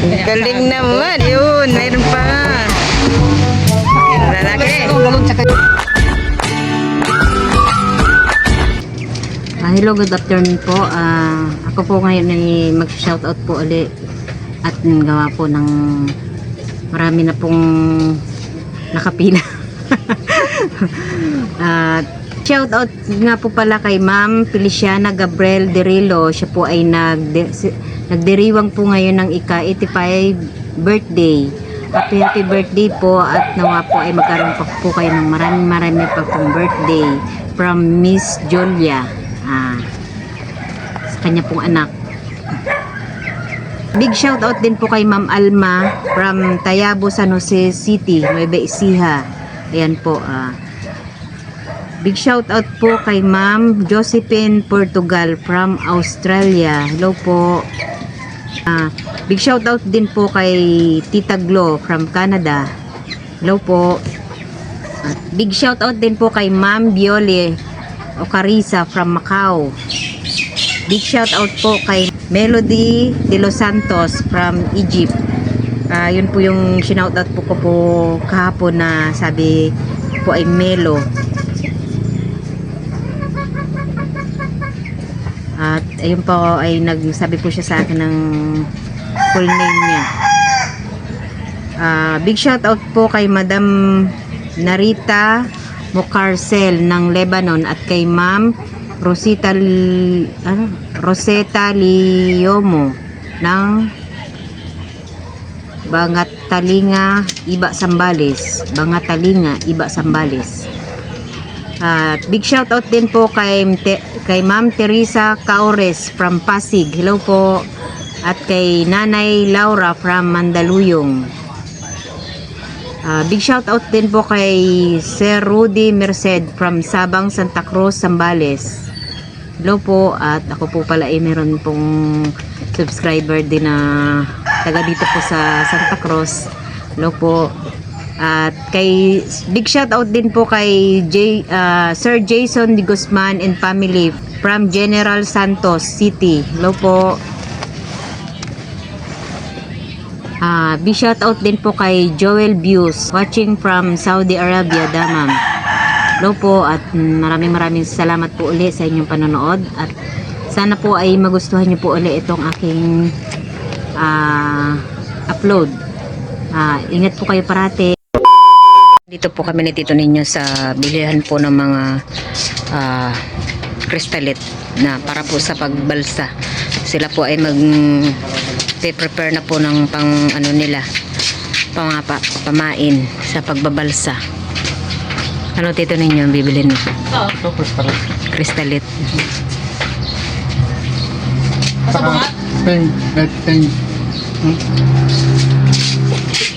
Galing naman. Yun, mayroon pa. Lalaki. Ah, hello, good afternoon po. Ah, ako po ngayon ay mag-shoutout po ulit at gawa po ng marami na pong nakapila. At shoutout nga po pala kay Ma'am Feliciana Gabriel Derilo. Siya po ay nag nagdiriwang po ngayon ng ika-85 birthday. Happy happy birthday po at nawa po ay magkaroon pa po kayo ng maraming marami pa pong birthday from Miss Julia. Ah, sa kanya pong anak. Big shout out din po kay Ma'am Alma from Tayabo, San Jose City, Nueva Ecija. Ayan po. ah. big shout out po kay Ma'am Josephine Portugal from Australia. Hello po. Ah, big shout out din po kay Tita Glo from Canada. Hello po. At big shout out din po kay Ma'am Biole Ocarisa from Macau. Big shout out po kay Melody De Los Santos from Egypt. Ah, yun po yung shinout out po ko po kahapon na sabi po ay Melo. Ayun po ay nagsabi po siya sa akin ng full name niya. Ah, big shout out po kay Madam Narita Mukarcel ng Lebanon at kay Ma'am Rosita ano? Rosetta Liomo ng Bangatalinga Iba Sambales Bangatalinga Iba Sambales at big shout out din po kay, kay Ma'am Teresa Caures from Pasig. Hello po. At kay Nanay Laura from Mandaluyong. Ah, big shout out din po kay Sir Rudy Merced from Sabang Santa Cruz, Sambales. Hello po. At ako po pala ay meron pong subscriber din na taga dito po sa Santa Cruz. Hello po. At kay big shout out din po kay J, ah, Sir Jason de Guzman and family from General Santos City. Hello po. Ah, big shout out din po kay Joel Views watching from Saudi Arabia, Damam. Hello po at maraming maraming salamat po uli sa inyong panonood at sana po ay magustuhan niyo po uli itong aking ah, upload. Ah, ingat po kayo parate. Dito po kami ni Tito Ninyo sa bilihan po ng mga ah, kristalit na para po sa pagbalsa. Sila po ay mag prepare na po ng pang ano nila pamapa, pamain sa pagbabalsa. Ano Tito Ninyo ang bibilin mo? Ito, crystal. Kristalit. Saka, ping, red ping. Hmm?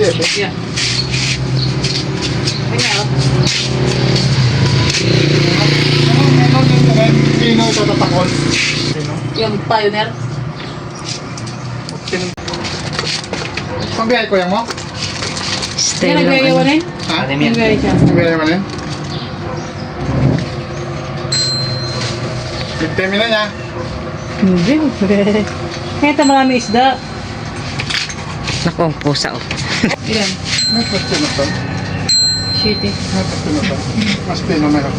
Yeah, Ano yung red pino ito tatakol? Yung pioneer? Pino. Pambihay ko yan mo? Yan, Style ng nagbayawan ano. eh. Ha? Mo yan? 15 minutes niya. Hindi. Kaya ito marami isda. Naku, ang pusa oh. Ilan? May question na to. To. Mas pino na ito.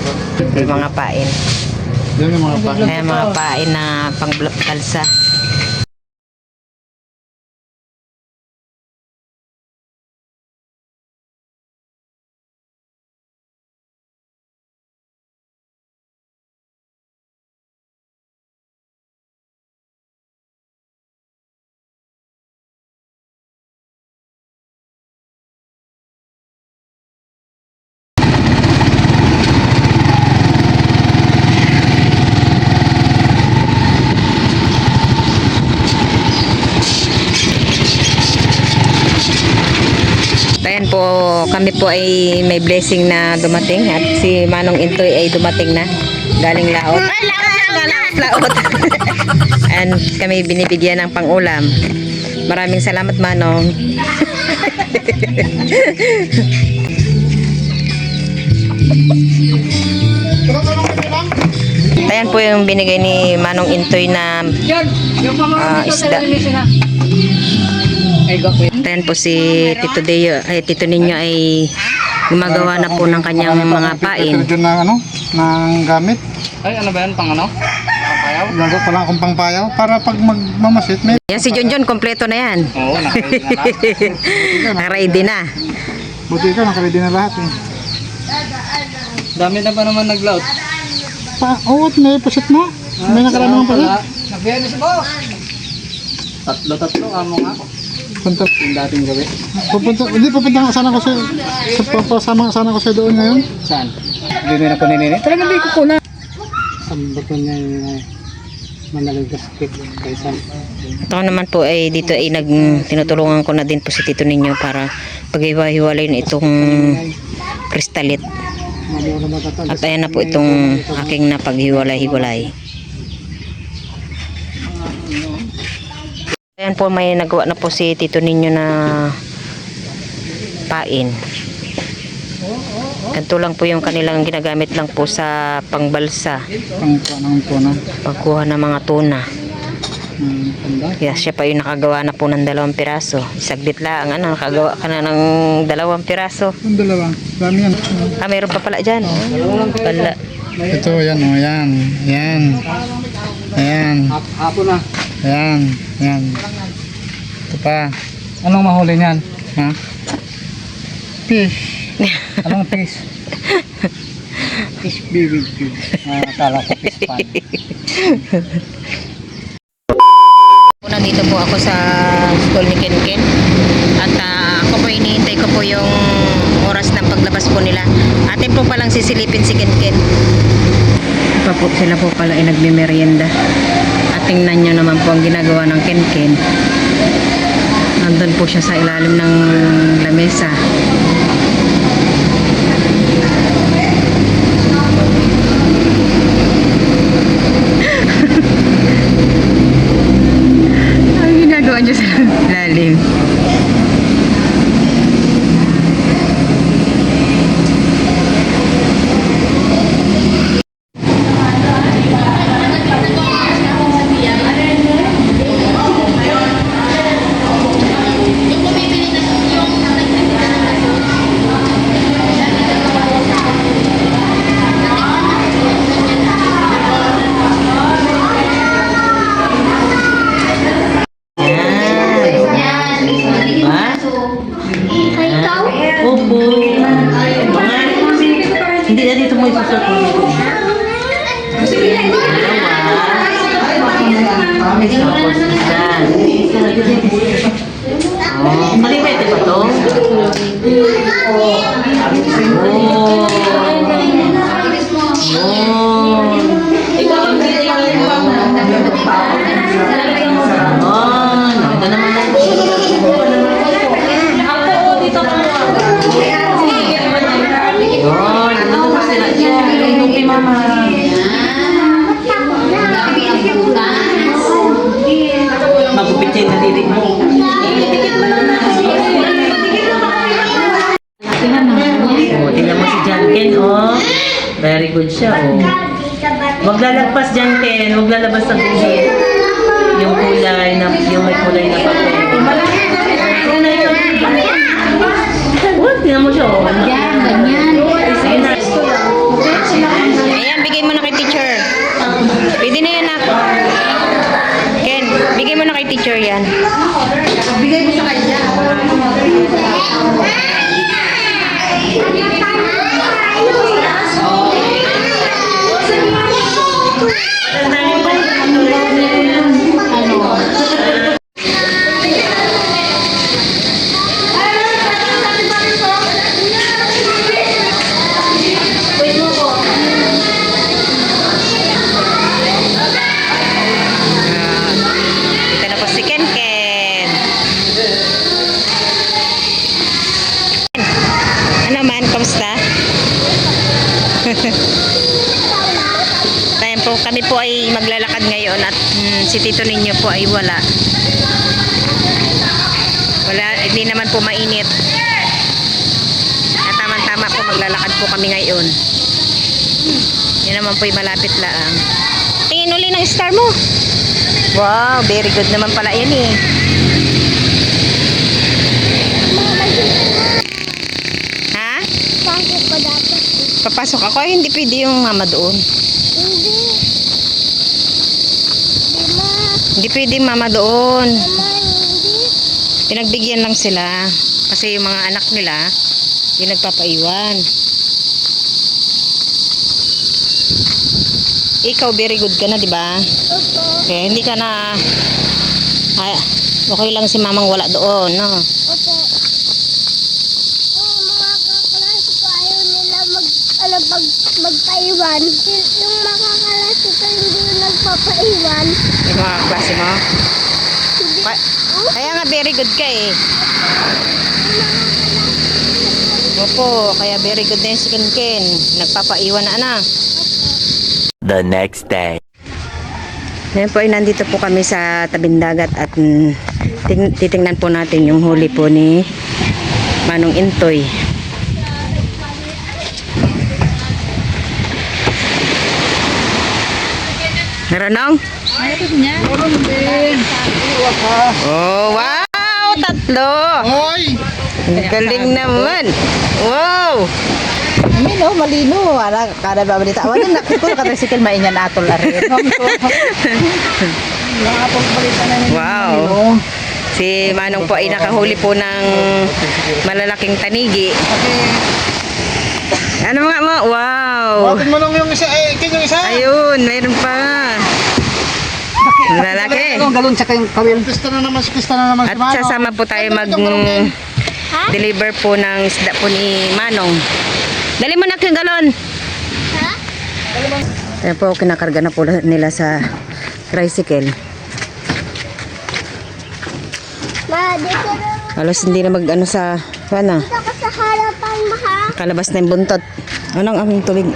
Mga pain. Yan yung mga pa. Kaya mga pain na pangbalsa. Ayan po, kami po ay may blessing na dumating at si Manong Intoy ay dumating na. Galing laot. Galing laot. And kami binibigyan ng pangulam. Maraming salamat Manong. Ayan po yung binigay ni Manong Intoy na Yan! Yung pamamalit ko isda. Na. Ayan po si Tito Deo, ay Tito Ninyo ay gumagawa na po ng kanyang mga pain. Ito dyan ng ano, ng gamit. Ay, ano ba yan? Pang ano? Papayaw? Gago pala akong pangpayaw para pag magmamasit may Yan si John, kompleto na yan. Oo, nakalit na lahat. Naka-ready na. buti ka nakalidi na lahat eh. Dami na pa naman nag-load. Pa, oh, may pasit na. May nakarami ng pasit. Nagbiyan na si boss. Tatlo, tatlo. Amo nga. Punta, Yung dating gabi. pupunta, hindi pupunta nga sana ko sa, sa papasama sana ko sa doon ngayon. Saan? Hindi na ako ninini. Talaga hindi ko kuna. Sambato niya yung uh, manalig gasket kaysa. Ako naman po ay dito ay nag tinutulungan ko na din po si Tito Ninyo para paghiwa-hiwalay na itong kristalit. Ko. At ayan na po itong aking napaghiwalay-hiwalay. Ayan po may nagawa na po si Tito Ninyo na pain. Ganito lang po yung kanilang ginagamit lang po sa pangbalsa, Ang ng tuna. pagkuha ng mga tuna. Hmm. Kaya siya pa yung nakagawa na po ng dalawang piraso. Saglit lang, ano, nakagawa ka na ng dalawang piraso. Ang dalawa. Dami yan. Ah, mayroon pa pala dyan. Pala. Ito, yan, oh, yan. Yan. Ayan. Hapon na. Ayan. Yan. Ito pa. Anong mahuli niyan? Ha? Fish. Anong fish? fish BBQ. Ah, akala ko fish pan. Nandito po ako sa school ni Kenken. At ah, ako po iniintay ko po yung oras ng paglabas po nila. Atin po palang sisilipin si Kenken. Pa po, sila po pala ay nagmimerienda. At tingnan nyo naman po ang ginagawa ng Kenken. Nandun po siya sa ilalim ng lamesa. Ang ginagawa niyo sa lalim. Very good siya, oh. Huwag lalagpas John Ken, huwag lalabas sa buhit. Yung kulay na, yung may kulay na papel. Oh, tingnan mo siya, oh. Yan, ganyan. Na. Ayan, bigay mo na kay teacher. Pwede na yan, nak. Ken, bigay mo na kay teacher yan. Ito po ay wala. Wala, hindi naman po mainit. At tama-tama po maglalakad po kami ngayon. Yun naman po yung malapit laang. Tingin uli ng star mo. Wow, very good naman pala yan eh. Ha? Papasok ako, ay hindi pwede yung mama doon. Hindi. Hindi pwede mama doon. hindi. Pinagbigyan lang sila. Kasi yung mga anak nila, yung nagpapaiwan. Ikaw, very good ka na, di ba? Opo. Kaya hindi ka na... Ay, okay lang si mamang wala doon, no? Opo. Yung mga kaklase ko ayaw nila ano, mag, magpaiwan. Yung mga kaklase ko hindi nagpapaiwan. Yung mga klase mo. Hindi. Pa- kaya nga, very good ka eh. Opo, kaya very good na yung si Ken Ken. Nagpapaiwan na, ana. The next day. Ngayon po ay nandito po kami sa tabing dagat at mm, ting- titingnan po natin yung huli po ni Manong Intoy. Naranong? Oh, wow! Tatlo! Hoy! Ang galing naman! Wow! Malino, malino. Ara, kada ba balita. Wala na ko ka tricycle maingan atol ari. Wow! Si Manong po ay nakahuli po ng malalaking tanigi. Ano mga mo? Wow! Bakit mo nung yung isa? Eh, kin yung isa? Ayun, mayroon pa. Lalaki. Ano, galon tsaka yung kawil. Pista na naman, pista na naman At sasama po tayo mag deliver po ng isda po ni Manong. Dali mo na yung galon. Ha? Ayan po, kinakarga na po nila sa tricycle. Ma, dito na. Halos hindi na mag ano sa, ano, Dito harapan, ma, ha? kalabas na yung buntot. Anong aming tubig?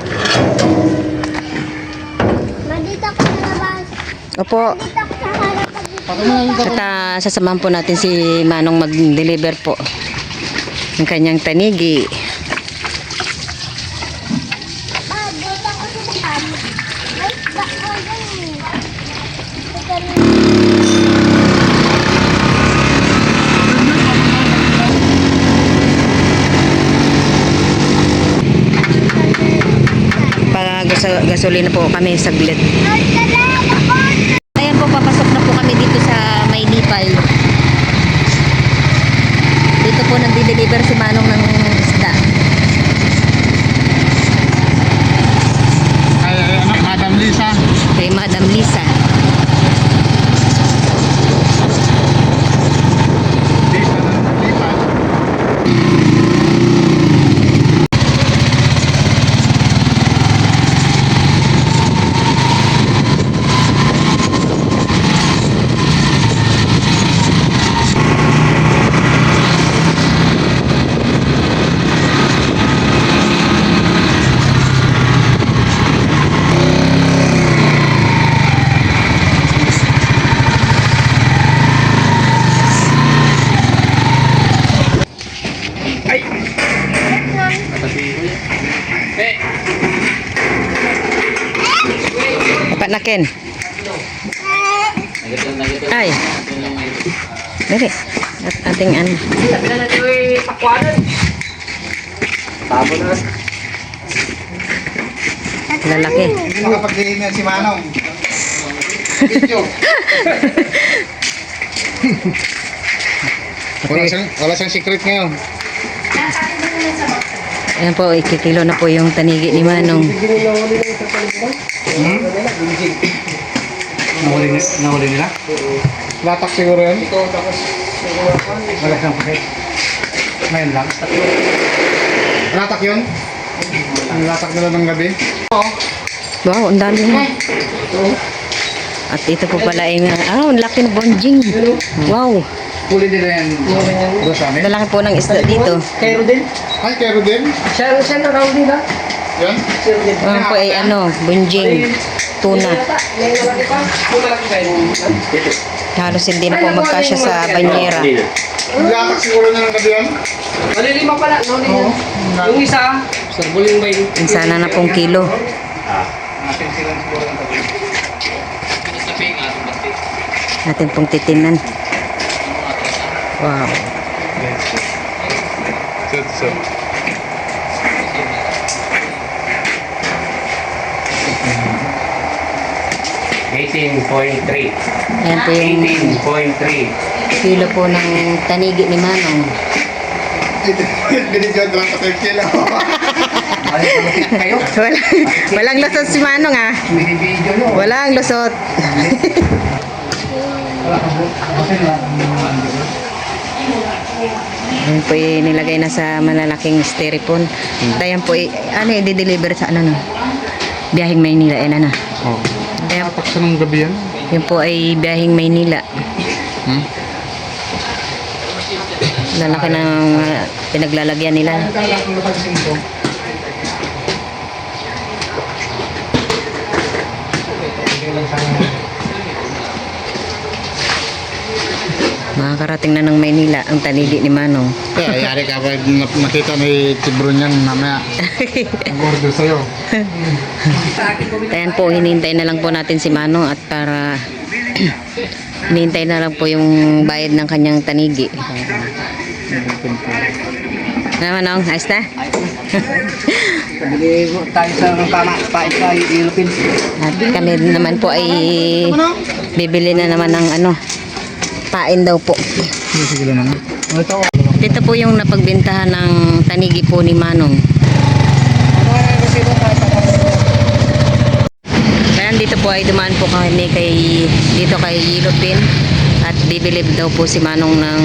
Ma, dito ka sa labas. Opo. Dito ka sa harapan. At ah, sasamahan po natin si Manong mag-deliver po ng kanyang tanigi. Ma, dito ka sa harapan. Ay, baka ganun. Dito na. Pag gasolina po kami saglit. Ayan po, papasok na po kami dito sa Maynipal. Dito po nagdi-deliver si Manong ng isda. Ay, ay, ano, Madam Lisa. Kay Madam Lisa. Lisa na Ken. Ay. Dali. At ating ano. Lalaki. Hindi makapag-iingat si Manong. Wala siyang, wala siyang secret ngayon. Ayan po, ikikilo na po yung tanigi ni Manong. Hmm? Nahuli, ni- nahuli nila? Latak siguro yan? Wala siyang pakit. Ngayon lang? Latak yun? Ang latak nila ng gabi? Wow, ang dami na. At ito po pala ay, ah, ang laki ng bonjing. Wow, Huli nila yan. Doon sa amin? lalaki po ng isda dito. Ay, kero din? Siya siya na raw nila. Yan? Yan po ay ano, bunjing, tuna. Halos hindi na po magkasya sa banyera. Lakat siguro na ng gabi yan? Malilima pala, no? Yung isa, sarbuling ba yun? Yung sana na pong kilo. Natin pong titinan. Wow. Good, sir. 18.3. Yan po yung 18.3. kilo po ng tanigi ni Manong. Binigyan ko lang pa tayo kila. Ay, malapit kayo. Wala, walang lusot si Manong ah. Binibidyo nyo. Walang lusot. Yan po yung nilagay na sa malalaking styrofoam. Hmm. At yan po, ano i-deliver sa ano no? Biyahing Maynila, eh, yan ano. Oh. Kaya Tapak sa nung gabi yan. yun po ay biyahing Maynila. Hmm? Lalaki ng uh, pinaglalagyan nila. Makakarating na ng Maynila ang tanigi ni Manong. Kaya yari ka pa na- makita ni Tibron yan mamaya. Mag-order sa'yo. Ayan po, hinihintay na lang po natin si Manong at para hinihintay na lang po yung bayad ng kanyang tanigi. Na Manong, ayos na? Pabili tayo sa pama, pain sa Ilupin. At kami naman po ay bibili na naman ng ano, pain daw po. Sige lang naman. Ito. Po yung napagbintahan ng tanigi po ni Manong. Kaya dito po ay dumaan po kami kay dito kay Yilupin at bibili daw po si Manong ng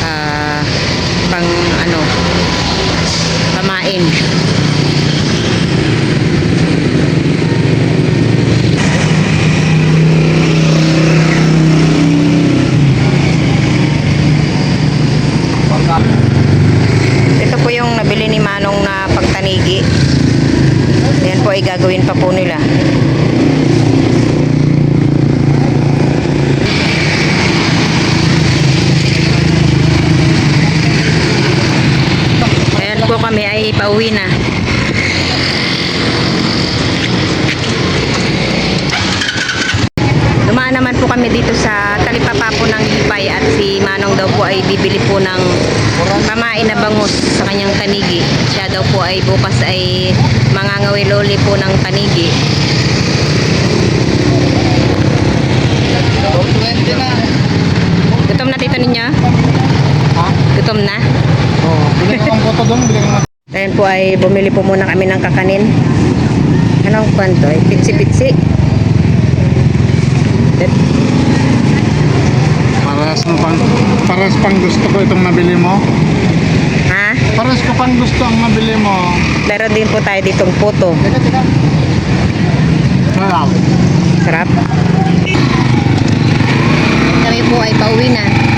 ah, pang ano pamain. Ito po yung nabili ni Manong na pagtanigi. Yan po ay gagawin pa po nila. Ayan po ay pauwi na. Dumaan naman po kami dito sa talipapa po ng hipay at si Manong daw po ay bibili po ng pamain na bangus sa kanyang tanigi. Siya daw po ay bukas ay mangangawiloli po ng tanigi. Gutom na tito ninyo? Gutom na? Oh, bili ko ang boto doon. Bili ko ng Ayan po ay bumili po muna kami ng kakanin. Anong kwanto? Pitsi-pitsi. Paras mo pang, paras pang gusto ko itong nabili mo. Ha? Paras ko pang gusto ang nabili mo. Meron din po tayo ditong puto. Teka, teka. Sarap. Sarap. Kami po ay pauwi na.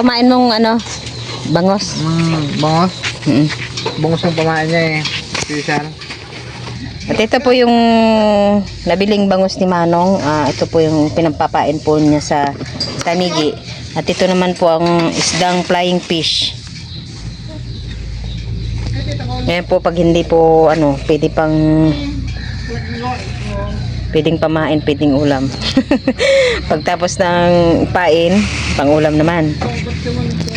Kumain mong ano? Bangos? Mm, bangos. Mm. Bangos yung pamain niya eh. Special. At ito po yung nabiling bangus ni Manong. Ah, ito po yung pinapapain po niya sa tanigi. At ito naman po ang isdang flying fish. Ngayon po pag hindi po ano, pwede pang pwedeng pamain, pwedeng ulam. Pagtapos ng pain, pang ulam naman. quilômetro.